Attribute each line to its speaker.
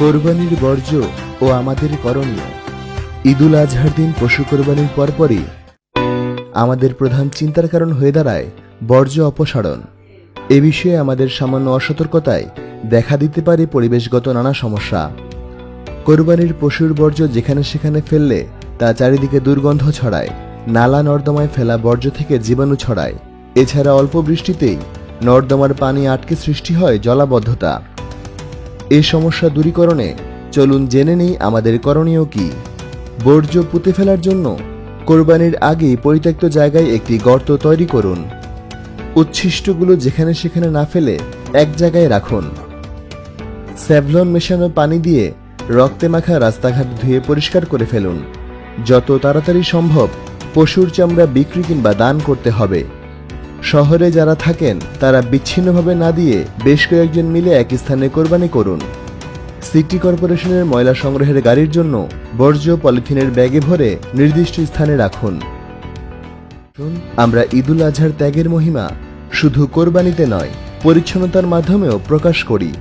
Speaker 1: কোরবানির বর্জ্য ও আমাদের করণীয়। ঈদুল আজহার দিন পশু কোরবানির পরপরই আমাদের প্রধান চিন্তার কারণ হয়ে দাঁড়ায় বর্জ্য অপসারণ। এ বিষয়ে আমাদের সামান্য অসতর্কতায় দেখা দিতে পারে পরিবেশগত নানা সমস্যা। কোরবানির পশুর বর্জ্য যেখানে সেখানে ফেললে তা চারিদিকে দুর্গন্ধ ছড়ায়, নালা নর্দমায় ফেলা বর্জ্য থেকে জীবাণু ছড়ায়। এছাড়া অল্প বৃষ্টিতেই নর্দমার পানি আটকে সৃষ্টি হয় জলাবদ্ধতা। এই সমস্যা দূরীকরণে চলুন জেনে নেই আমাদের করণীয় কি। বর্জ্য পুঁতে ফেলার জন্য কোরবানির আগেই পরিত্যক্ত জায়গায় একটি গর্ত তৈরি করুন। উচ্ছিষ্টগুলো যেখানে সেখানে না ফেলে এক জায়গায় রাখুন। স্যাভলন মেশানো পানি দিয়ে রক্তে মাখা রাস্তাঘাট ধুয়ে পরিষ্কার করে ফেলুন। যত তাড়াতাড়ি সম্ভব পশুর চামড়া বিক্রি কিংবা দান করতে হবে। শহরে যারা থাকেন, তারা বিচ্ছিন্নভাবে না দিয়ে বেশ কয়েকজন মিলে এক স্থানে কোরবানি করুন। সিটি কর্পোরেশনের ময়লা সংগ্রহের গাড়ির জন্য বর্জ্য পলিথিনের ব্যাগে ভরে নির্দিষ্ট স্থানে রাখুন। আমরা ঈদুল আজহার ত্যাগের মহিমা শুধু কোরবানিতে নয়, পরিচ্ছন্নতার মাধ্যমেও প্রকাশ করি।